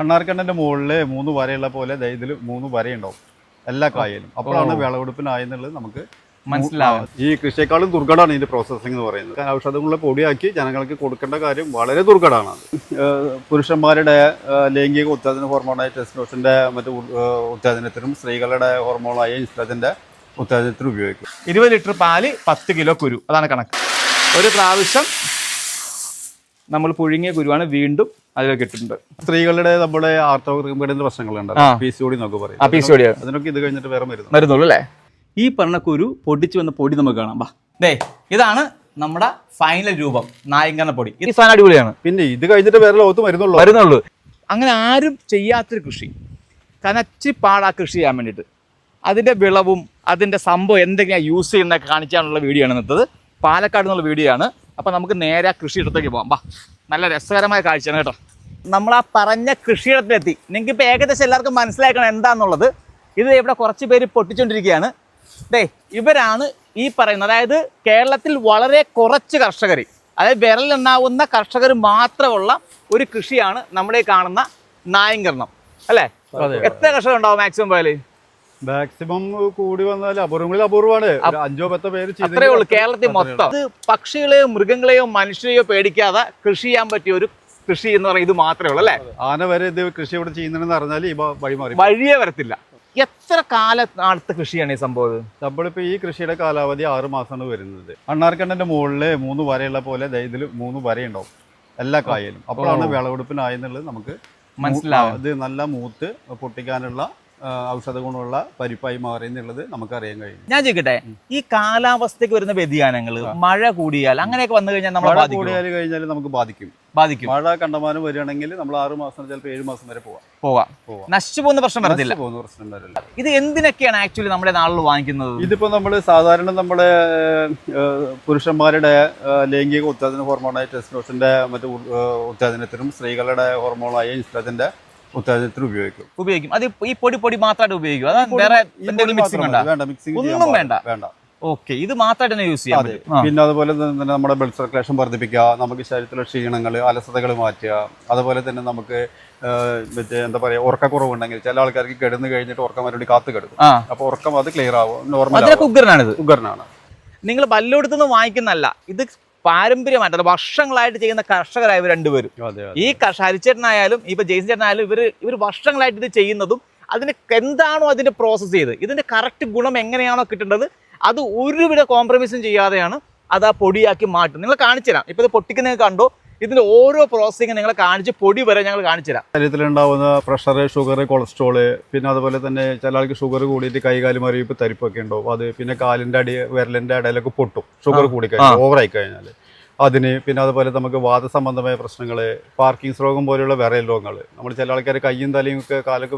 അണ്ണാർക്കണ്ണന്റെ മുകളിൽ മൂന്ന് വരയുള്ള പോലെ ഇതിൽ മൂന്ന് വരയുണ്ടാവും എല്ലാ കായലും അപ്പോഴാണ് വിളവെടുപ്പിനായെന്നുള്ളത് നമുക്ക് മനസ്സിലാവും ഈ കൃഷിയെക്കാളും ദുർഘടമാണ് ഇതിന്റെ പ്രോസസ്സിംഗ് എന്ന് പറയുന്നത്. ഔഷധങ്ങളെ പൊടിയാക്കി ജനങ്ങൾക്ക് കൊടുക്കേണ്ട കാര്യം വളരെ ദുർഘടമാണ്. പുരുഷന്മാരുടെ ലൈംഗിക ഉത്തേജന ഹോർമോണായ ടെസ്റ്റിനോസിന്റെ മറ്റു ഉത്തേജനത്തിനും സ്ത്രീകളുടെ ഹോർമോണായ ഇൻസ്ട്രജന്റെ ഉത്തേജനത്തിനും ഉപയോഗിക്കും. ഇരുപത് ലിറ്റർ പാൽ പത്ത് കിലോ കുരു. അതാണ് കണക്ക്. ഒരു പ്രാവശ്യം നമ്മൾ പുഴുങ്ങിയ കുരുവാണ് വീണ്ടും അതിലേക്ക് ഇട്ടിട്ടുണ്ട്. സ്ത്രീകളുടെ നമ്മുടെ ആർത്തവ പ്രശ്നങ്ങളുണ്ട്. ആ. പി സി ഒടി എന്നൊക്കെ പറയും. പി സി ഒടി അതിനൊക്കെ ഇത് കഴിഞ്ഞിട്ട് വേറെ മരുന്ന്. വരുന്നുള്ളൂ അല്ലേ ഈ പറഞ്ഞ കുരു പൊടിച്ചു വന്ന പൊടി നമുക്ക് കാണാം. ബാ ദേ ഇതാണ് നമ്മുടെ ഫൈനൽ രൂപം നായങ്കന പൊടി. ഈ സാധനം അടിപൊളിയാണ്. പിന്നെ ഇത് കഴിഞ്ഞിട്ട് വേറെ ലോകത്ത് മരുന്നുള്ളൂ. മരുന്നുള്ളൂ. അങ്ങനെ ആരും ചെയ്യാത്തൊരു കൃഷി കനച്ചി പാടാ കൃഷി ചെയ്യാൻ വേണ്ടിയിട്ട്. അതിന്റെ വിളവും അതിന്റെ സംഭവം എന്തെങ്കിലും യൂസ് ചെയ്യുന്നതൊക്കെ കാണിക്കാനുള്ള വീഡിയോ ആണ് ഇന്നത്തത്. പാലക്കാട് നിന്നുള്ള വീഡിയോ ആണ്. അപ്പോൾ നമുക്ക് നേരെ ആ കൃഷിയിടത്തേക്ക് പോകാം വാ നല്ല രസകരമായ കാഴ്ചയാണ് കേട്ടോ. നമ്മൾ ആ പറഞ്ഞ കൃഷിയിടത്തിലെത്തി. നിങ്ങൾക്ക് ഇപ്പോൾ ഏകദേശം എല്ലാവർക്കും മനസ്സിലാക്കണം എന്താണെന്നുള്ളത് ഇത് ഇവിടെ കുറച്ച് പേര് പൊട്ടിച്ചുകൊണ്ടിരിക്കുകയാണ് ദേ ഇവരാണ് ഈ പറയുന്നത്. അതായത് കേരളത്തിൽ വളരെ കുറച്ച് കർഷകർ അതായത് വിരലെണ്ണാവുന്ന കർഷകർ മാത്രമുള്ള ഒരു കൃഷിയാണ് നമ്മുടെ കാണുന്ന നായങ്കരണം അല്ലേ? എത്ര കർഷകർ ഉണ്ടാവും മാക്സിമം പോയാൽ? മാക്സിമം കൂടി വന്നാൽ അപൂർവങ്ങളിൽ അപൂർവമാണ് അഞ്ചോ പത്തോ പേര് അത്രേ ഉള്ളൂ കേരളത്തിൽ മൊത്തം. ഇത് പക്ഷികളെയോ മൃഗങ്ങളെയോ മനുഷ്യരെയോ പേടിക്കാതെ കൃഷി ചെയ്യാൻ പറ്റിയ ഒരു കൃഷി എന്ന് പറയുന്നത് ഇത് മാത്രമേ ഉള്ളൂ അല്ലേ? ആന വരെ ഇത് കൃഷി ഇവിടെ ചെയ്യുന്നുണ്ടെന്ന് പറഞ്ഞാൽ ഇപ്പൊ വഴി മാറി. വഴിയേ വരത്തില്ല. എത്ര കാലത്തെ കൃഷിയാണ് ഈ സംഭവം? നമ്മളിപ്പോ ഈ കൃഷിയുടെ കാലാവധി ആറ് മാസമാണ് വരുന്നത്. അണ്ണാർക്കണ്ണന്റെ മുകളിൽ മൂന്ന് വരയുള്ള പോലെ ഇതിൽ മൂന്ന് വരയുണ്ടാവും എല്ലാ കായലും. അപ്പോഴാണ് വിളവെടുപ്പിനായെന്നുള്ളത് നമുക്ക് മനസ്സിലാവും. ഇത് നല്ല മൂത്ത് പൊട്ടിക്കാനുള്ള ഔഷധ ഗുണമുള്ള പരിപ്പായി മാറി എന്നുള്ളത് നമുക്കറിയാൻ കഴിയും. ഞാൻ ചോദിക്കട്ടെ ഈ കാലാവസ്ഥയ്ക്ക് വരുന്ന വ്യതിയാനങ്ങൾ മഴ കൂടിയാൽ അങ്ങനെയൊക്കെ വന്നു കഴിഞ്ഞാൽ മഴ കൂടിയാൽ കഴിഞ്ഞാൽ നമുക്ക് ബാധിക്കും. ബാധിക്കും. മഴ കണ്ടമാനം വരികയാണെങ്കിൽ നമ്മൾ ആറ് മാസം ചിലപ്പോൾ ഏഴ് മാസം വരെ പോവാം. പോവാം. നശിച്ചു പോകുന്ന പ്രശ്നം വരത്തില്ല. പോകുന്ന പ്രശ്നം വരില്ല ഇത് എന്തിനൊക്കെയാണ് ആക്ച്വലി നമ്മുടെ നാളിൽ വാങ്ങിക്കുന്നത്? ഇതിപ്പോ നമ്മൾ സാധാരണ നമ്മുടെ പുരുഷന്മാരുടെ ലൈംഗിക ഉത്തേജന ഹോർമോണായ ടെസ്റ്റിനോസിന്റെ മറ്റു ഉത്തേജനത്തിനും സ്ത്രീകളുടെ ഹോർമോണായ ഇൻസ്ട്രജന്റെ ഉത്തേജനത്തിനും ഉപയോഗിക്കും? ഉപയോഗിക്കും. അത് ഈ പൊടി പൊടി മാത്രമായിട്ട് ഉപയോഗിക്കും. അതാ വേറെ എന്തെങ്കിലും മിക്സിംഗ്. വേണ്ട മിക്സിംഗ് ഒന്നും വേണ്ട. വേണ്ട. ഓക്കെ ഇത് മാത്രമായിട്ട് തന്നെ യൂസ് ചെയ്യാം പിന്നെ അതുപോലെ തന്നെ നമ്മുടെ ബ്ലഡ് സർക്കുലേഷൻ വർദ്ധിപ്പിക്കുക നമുക്ക് ശരീരത്തിലെ ക്ഷീണങ്ങൾ അലസതകൾ മാറ്റുക. അതുപോലെ തന്നെ നമുക്ക് മറ്റേ എന്താ പറയുക ഉറക്കക്കുറവുണ്ടെങ്കിൽ ചില ആൾക്കാർക്ക് കിടന്നു കഴിഞ്ഞിട്ട് ഉറക്കം മറുപടി കാത്തു കിടക്കും. അപ്പൊ അപ്പോൾ ഉറക്കം അത് ക്ലിയർ ആവും. നോർമൽ ഉഗ്രനാണ് നിങ്ങൾ പല്ലോടുത്തുനിന്ന് വാങ്ങിക്കുന്നല്ല ഇത് പാരമ്പര്യമായിട്ട് അത് വർഷങ്ങളായിട്ട് ചെയ്യുന്ന കർഷകരായ ഇവർ രണ്ടുപേരും. ഈ ഹരിച്ചേട്ടനായാലും ഇപ്പൊ ജെയ്സൺ ചേട്ടനായാലും ഇവർ ഇവർ വർഷങ്ങളായിട്ട് ഇത് ചെയ്യുന്നതും അതിന് എന്താണോ അതിന്റെ പ്രോസസ്സ് ചെയ്ത് ഇതിന്റെ കറക്റ്റ് ഗുണം എങ്ങനെയാണോ കിട്ടേണ്ടത് അത് ഒരുവിധ കോംപ്രമൈസും ചെയ്യാതെയാണ് അത് ആ പൊടിയാക്കി മാറ്റും നിങ്ങൾ കാണിച്ചു തരാം ഇപ്പൊ ഇത് പൊട്ടിക്കുന്നത് കണ്ടോ? ഇതിന്റെ ഓരോ പ്രോസസ്സിംഗ് നിങ്ങൾ കാണിച്ച് പൊടി വരെ ഞങ്ങൾ കാണിച്ചു തരാം. ശരീരത്തിലുണ്ടാവുന്ന പ്രഷർ ഷുഗർ കൊളസ്ട്രോൾ പിന്നെ അതുപോലെ തന്നെ ചില ആൾക്ക് ഷുഗർ കൂടിയിട്ട് കൈകാലി മറിയിപ്പ് തരിപ്പൊക്കെ ഉണ്ടാവും. അത് പിന്നെ കാലിന്റെ അടി വിരലിന്റെ ഇടയിലൊക്കെ പൊട്ടും. ഷുഗർ കൂടി കഴിഞ്ഞാൽ ഓവറായി കഴിഞ്ഞാൽ അതിന് പിന്നെ അതുപോലെ നമുക്ക് വാദസംബന്ധമായ പ്രശ്നങ്ങൾ പാർക്കിംഗ്സ് രോഗം പോലെയുള്ള വിറയൽ രോഗങ്ങൾ നമ്മൾ ചില ആൾക്കാർ കയ്യും തലയും ഒക്കെ കാലൊക്കെ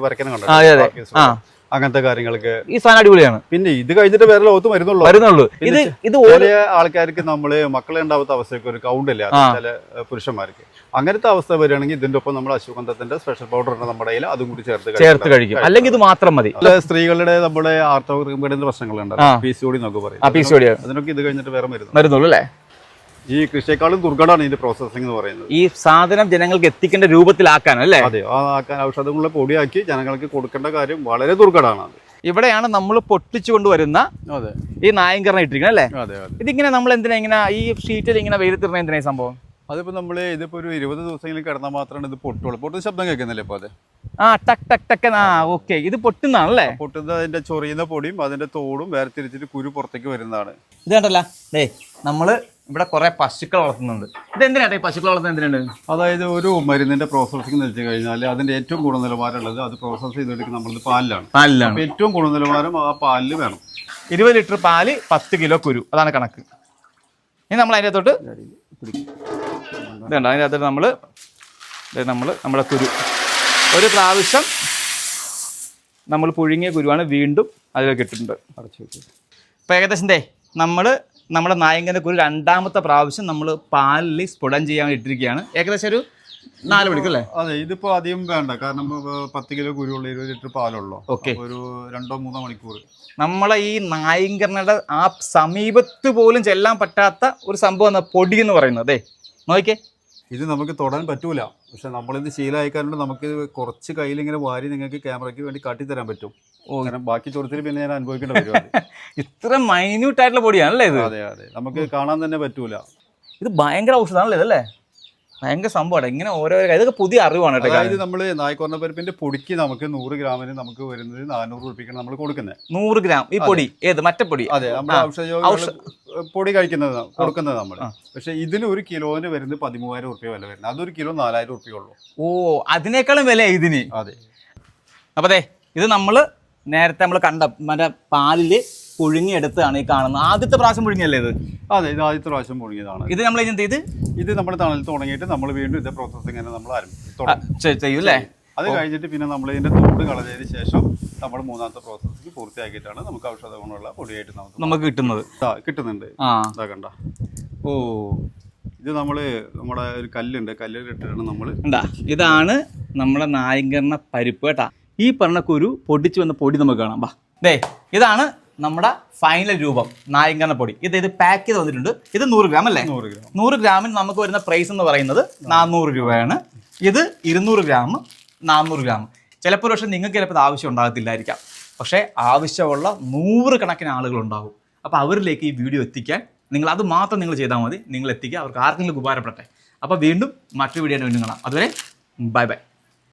അതെ. കണ്ടു ആ. അങ്ങനത്തെ കാര്യങ്ങളൊക്കെ. ഈ സാധനം അടിപൊളിയാണ്. പിന്നെ ഇത് കഴിഞ്ഞിട്ട് വേറെ ലോകത്ത് മരുന്നുള്ളൂ വരുന്നുള്ളൂ. ഇത് ഇത് ഓരോ ആൾക്കാർക്ക് നമ്മൾ മക്കളെ ഉണ്ടാവാത്ത അവസ്ഥയ്ക്ക് ഒരു കൗണ്ട് ഇല്ല. ചില പുരുഷന്മാർക്ക്. അങ്ങനത്തെ അവസ്ഥ വരികയാണെങ്കിൽ ഇതിന്റെ ഒപ്പം നമ്മൾ അശ്വഗന്ധത്തിന്റെ സ്പെഷ്യൽ പൗഡർ ഉണ്ട് നമ്മുടെ കയ്യിൽ അതും കൂടി ചേർത്ത് ചേർത്ത് കഴിക്കും. അല്ലെങ്കിൽ ഇത് മാത്രം മതി. സ്ത്രീകളുടെ നമ്മുടെ ആർത്തവ പ്രശ്നങ്ങളുണ്ട്. പി സി ഒടി എന്നൊക്കെ പറയും. അതിനൊക്കെ ഇത് കഴിഞ്ഞിട്ട് വേറെ മരുന്നുള്ളൂ അല്ലേ? ഈ കൃഷിയെക്കാളും ദുർഘടമാണ് ഇതിന്റെ പ്രോസസ്സിംഗ് എന്ന് പറയുന്നത്. ഈ സാധനം ജനങ്ങൾക്ക് എത്തിക്കേണ്ട രൂപത്തിലാക്കാൻ അല്ലേ? അതെ ആക്കാൻ ഔഷധങ്ങളെ പൊടിയാക്കി ജനങ്ങൾക്ക് കൊടുക്കേണ്ട കാര്യം വളരെ ദുർഘടമാണ് അത്. ഇവിടെയാണ് നമ്മൾ പൊട്ടിച്ചു കൊണ്ടുവരുന്ന ഈ നായങ്കരണം ഇട്ടിരിക്കുന്നത് അല്ലേ? ഇതിങ്ങനെ നമ്മൾ എന്തിനാ ഇങ്ങനെ ഈ ഷീറ്റിൽ ഇങ്ങനെ വെയിലത്തിരുന്ന എന്തിനാ സംഭവം? അതിപ്പോ നമ്മൾ ഇതിപ്പോ ഒരു ഇരുപത് ദിവസങ്ങളിൽ കിടന്നാൽ മാത്രമാണ് ഇത് പൊട്ടുള്ളൂ. പൊട്ടുന്ന ശബ്ദം കേൾക്കുന്നില്ലേ ഇപ്പൊ അത്? ആ ടക് ടക് ടക്ക് ആ ഓക്കെ. ഇത് പൊട്ടുന്നതാണല്ലേ പൊട്ടുന്നത് അതിന്റെ ചൊറിയുന്ന പൊടിയും അതിന്റെ തോടും വേർതിരിച്ചിട്ട് കുരു പുറത്തേക്ക് വരുന്നതാണ്. ഇത് കണ്ടല്ലേ. നമ്മൾ ഇവിടെ കുറേ പശുക്കൾ വളർത്തുന്നുണ്ട്. ഇത് എന്തിനാ ഈ പശുക്കൾ വളർത്തുന്നത് എന്തിനാണ്? അതായത് ഒരു മരുന്നിന്റെ പ്രോസസ്സിംഗ് എന്ന് വെച്ച് കഴിഞ്ഞാൽ അതിന്റെ ഏറ്റവും കൂടുതൽ ഗുണനിലവാരമുള്ളത് അത് പ്രോസസ്സ് ചെയ്തെടുക്കുന്ന നമ്മളത് പാലിലാണ്. പാലിലാണ്. ഏറ്റവും കൂടുതൽ ഗുണനിലവാരം ആ പാലിൽ വേണം. ഇരുപത് ലിറ്റർ പാൽ പത്ത് കിലോ കുരു. അതാണ് കണക്ക്. ഇനി നമ്മൾ അതിന്റെ അകത്തോട്ട് ഇതുണ്ട്. അതിന്റെ അകത്തോട്ട് നമ്മൾ നമ്മൾ നമ്മുടെ കുരു. ഒരു പ്രാവശ്യം നമ്മൾ പുഴുങ്ങിയ കുരുവാണ് വീണ്ടും അതിലേക്ക് ഇട്ടിട്ടുണ്ട്. അടച്ചു വെക്കും അപ്പോൾ ഏകദേശം ദേ നമ്മൾ നമ്മുടെ നായകന്റെ ഒരു രണ്ടാമത്തെ പ്രാവശ്യം നമ്മൾ പാലിൽ സ്ഫുടം ചെയ്യാൻ ഇട്ടിരിക്കുകയാണ്. ഏകദേശം ഒരു നാല് മണിക്കൂർ അല്ലേ? അതെ ഇതിപ്പോ അധികം വേണ്ട. കാരണം പത്ത് കിലോ കുരുള്ള ഇരുപത് ലിറ്റർ പാലുള്ളൂ. ഓക്കെ. ഒരു രണ്ടോ മൂന്നോ മണിക്കൂർ. നമ്മളെ ഈ നായങ്കരണയുടെ ആ സമീപത്ത് പോലും ചെല്ലാൻ പറ്റാത്ത ഒരു സംഭവം പൊടി എന്ന് പറയുന്നത് അതെ? നോക്കിയേ ഇത് നമുക്ക് തൊടാൻ പറ്റൂല. പക്ഷെ നമ്മളിത് ശീലമായിക്കാരുണ്ട് നമുക്ക് കുറച്ച് കയ്യിൽ ഇങ്ങനെ വാരി നിങ്ങൾക്ക് ക്യാമറയ്ക്ക് വേണ്ടി കാട്ടിത്തരാൻ പറ്റും. കാരണം ബാക്കി ചോദ്യത്തിൽ പിന്നെ ഞാൻ അനുഭവിക്കേണ്ട പരിപാടി ഇത്ര മൈന്യൂട്ട് ആയിട്ടുള്ള പൊടിയാണല്ലേ ഇത്? അതെ അതെ. നമുക്ക് കാണാൻ തന്നെ പറ്റൂല. ഇത് ഭയങ്കര ഔഷധമാണല്ലേ ഇതല്ലേ? ഭയങ്കര സംഭവമാണ്. ഇങ്ങനെ ഓരോ ഇതൊക്കെ പുതിയ അറിവാണ് കേട്ടോ അതായത് നമ്മൾ നായ്ക്കൊന്ന പരിപ്പിന്റെ പൊടിക്ക് നമുക്ക് നൂറ് ഗ്രാമിന് നമുക്ക് വരുന്നത് നാനൂറ് രൂപയ്ക്കാണ് നമ്മൾ കൊടുക്കുന്നത് നൂറ് ഗ്രാം. ഈ പൊടി. ഏത്? മറ്റേ പൊടി. അതെ. നമ്മൾ. ഔഷധ പൊടി കഴിക്കുന്നത് കൊടുക്കുന്നത് നമ്മൾ. പക്ഷെ ഇതിന് ഒരു കിലോന് വരുന്നത് പതിമൂവായിരം റുപ്യ വില വരുന്നത്. അതൊരു കിലോ നാലായിരം റുപ്യ ഉള്ളൂ. ഓ അതിനേക്കാളും വില ഇതിന്. അതെ. അപ്പോൾ അതെ ഇത് നമ്മൾ നേരത്തെ നമ്മൾ കണ്ട മറ്റേ പാലിൽ പുഴുങ്ങിയെടുത്താണ് ഈ കാണുന്നത്. ആദ്യത്തെ പ്രാവശ്യം പുഴുങ്ങിയല്ലേ ഇത്? അതെ ഇത് ആദ്യത്തെ പ്രാവശ്യം പുഴുങ്ങിയതാണ്. ഇത് നമ്മൾ എന്ത് ചെയ്ത്? ഇത് നമ്മൾ തണൽ തുടങ്ങിയിട്ട് നമ്മൾ വീണ്ടും ഇതേ പ്രോസസ്സിങ് തന്നെ നമ്മൾ ആരംഭിക്കും ചെയ്യും അല്ലേ? അത് കഴിഞ്ഞിട്ട് പിന്നെ നമ്മൾ ഇതിന്റെ തോട് കളഞ്ഞതിന് ശേഷം നമ്മൾ മൂന്നാമത്തെ പ്രോസസ്സിങ് പൂർത്തിയാക്കിയിട്ടാണ് നമുക്ക് ഔഷധ ഗുണമുള്ള പൊടിയായിട്ട് നമുക്ക് നമുക്ക് കിട്ടുന്നത്. കിട്ടുന്നുണ്ട്. ആ. ഇതാ കണ്ട. ഓ. ഇത് നമ്മൾ നമ്മുടെ ഒരു കല്ലുണ്ട്. കല്ലിൽ ഇട്ടിട്ടാണ് നമ്മൾ ഇതാണ് നമ്മുടെ നായങ്കരണ പരിപ്പ് കേട്ടാ. ഈ പറഞ്ഞ കുരു പൊടിച്ചു വന്ന പൊടി നമുക്ക് കാണാം. ബാ ദേ ഇതാണ് നമ്മുടെ ഫൈനൽ രൂപം. നായങ്കരണ പൊടി. ഇത് ഇത് പാക്ക് ചെയ്ത് വന്നിട്ടുണ്ട്. ഇത് നൂറ് ഗ്രാം അല്ലേ? നൂറ് ഗ്രാം. നൂറ് ഗ്രാമിന് നമുക്ക് വരുന്ന പ്രൈസ് എന്ന് പറയുന്നത് നാനൂറ് രൂപയാണ്. ഇത് ഇരുന്നൂറ് ഗ്രാം നാനൂറ് ഗ്രാം. ചിലപ്പോൾ പക്ഷേ നിങ്ങൾക്ക് ചിലപ്പോൾ ആവശ്യം ഉണ്ടാകത്തില്ലായിരിക്കാം. പക്ഷേ ആവശ്യമുള്ള നൂറ് കണക്കിന് ആളുകൾ ഉണ്ടാകും അപ്പോൾ അവരിലേക്ക് ഈ വീഡിയോ എത്തിക്കാൻ നിങ്ങൾ അത് മാത്രം നിങ്ങൾ ചെയ്താൽ മതി. നിങ്ങൾ എത്തിക്കുക. അവർക്ക് ആർക്കെങ്കിലും ഉപകാരപ്പെടട്ടെ. അപ്പോൾ വീണ്ടും മറ്റൊരു വീഡിയോ വീണ്ടും കാണാം. അതുവരെ ബൈ ബൈ